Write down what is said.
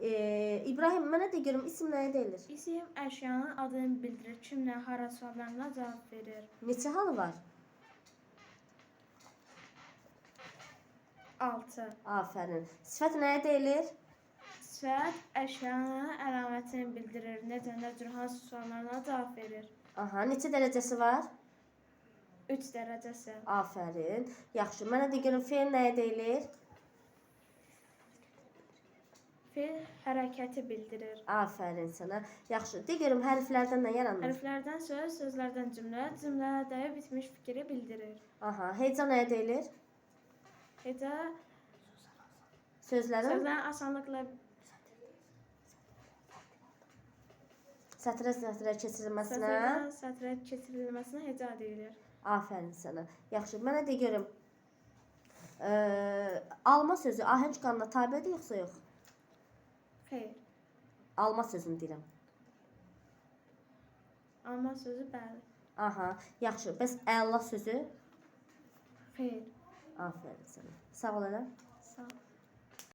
Ee, İbrahim mənə de görüm isim nəyə deyilir? İsim əşyanın adını bildirir. Kimlə, hara suallarına cavab verir. Neçə halı var? 6. Afərin. Sifət nəyə deyilir? Sifət əşyanın əlamətini bildirir. Necə, nə cür, hansı suallarına cavab verir. Aha, neçə dərəcəsi var? 3 dərəcəsi. Afərin. Yaxşı. Mənə de görüm fe'l nəyə deyilir? Fil hərəkəti bildirir. Afərin sənə. Yaxşı. Görüm hərflərdən nə yaranır? Hərflərdən söz, sözlərdən cümlə, cümlədə bitmiş fikri bildirir. Aha, heca nəyə deyilir? Heca Sözlərin sözlərin asanlıqla sətrə sətrə keçirilməsinə. sözlərdən sətrə keçirilməsinə heca deyilir. Afərin sənə. Yaxşı. Mənə de görüm. Ee, alma sözü ahəng qanuna tabedir yoxsa yox? Xeyr. Alma sözünü deyirəm. Alma sözü bəli. Aha, yaxşı. Bəs əla sözü? Xeyr. Afərin sənə. Sağ ol elə. Sağ ol.